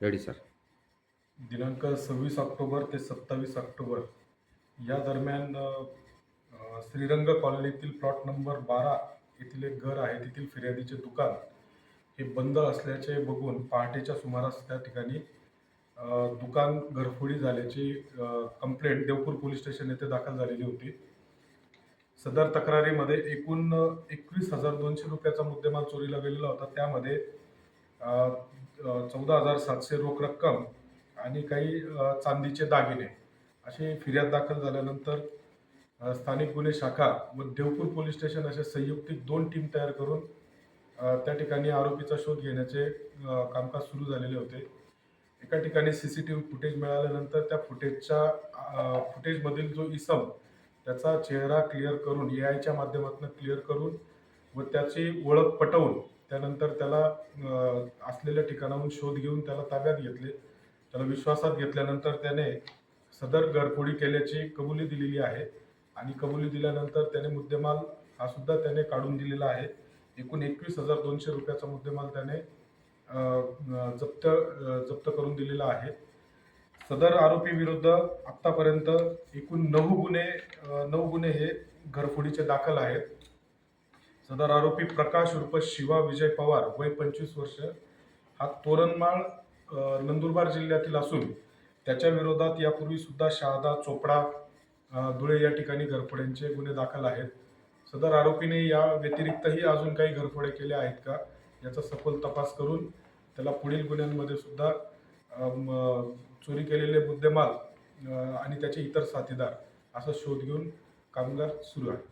Ready sir. दिनांक सव्वीस October ते सत्तावीस ऑक्टोबर. या दरम्यान श्रीरंग कॉलनीतील प्लॉट नंबर बारा येथील एक घर आहे. तेथील फिर्यादीचे दुकान हे बंद असल्याचे बघून पहाटेच्या सुमारास त्या ठिकाणी दुकान घरफोडी झाल्याची कंप्लेंट देवपूर पोलीस स्टेशन येथे दाखल झालेली होती. सदर तक्रारीमध्ये एकूण एकवीस हजार दोनशे रुपयाचा मुद्देमाल चोरीला गेलेला होता. त्यामध्ये चौदा हजार सातशे रोख रक्कम आणि काही चांदीचे दागिने अशी फिर्याद दाखल झाल्यानंतर स्थानिक गुन्हे शाखा व देवपूर पोलीस स्टेशन असे संयुक्तिक दोन टीम तयार करून त्या ठिकाणी आरोपीचा शोध घेण्याचे कामकाज सुरू झालेले होते. एका ठिकाणी C C T V footage मिळाल्यानंतर त्या फुटेजच्या फुटेजमधील जो इसम त्याचा चेहरा क्लिअर करून ए आयच्या माध्यमातून क्लिअर करून व त्याची ओळख पटवून त्यानंतर त्याला असलेल्या ठिकाणाहून शोध घेऊन त्याला ताब्यात घेतले. त्याला विश्वासात घेतल्यानंतर त्याने सदर घरफोडी केल्याची कबुली दिलेली आहे. आणि कबुली दिल्यानंतर त्याने मुद्देमाल हा सुद्धा त्याने काढून दिलेला आहे. एकूण एकवीस हजार दोनशे रुपयाचा मुद्देमाल त्याने जप्त जप्त करून दिलेला आहे. सदर आरोपी विरुद्ध आतापर्यंत एकूण नऊ गुन्हे नऊ गुन्हे हे घरफोडीचे दाखल आहेत. सदर आरोपी प्रकाश उर्फ शिवा विजय पवार वय पंचवीस वर्ष. हा तोरणमाळ नंदुरबार जिल्ह्यातील असून त्याच्या विरोधात यापूर्वी सुद्धा शहादा चोपडा धुळे या ठिकाणी घरफोड्यांचे गुन्हे दाखल आहेत. सदर आरोपीने या व्यतिरिक्तही अजून काही घरफोडे केले आहेत का याचा सखोल तपास करून त्याला पुढील गुन्ह्यांमध्ये सुद्धा चोरी केलेले मुद्देमाल आणि त्याचे इतर साथीदार असा शोध घेऊन कामगार सुरू आहे.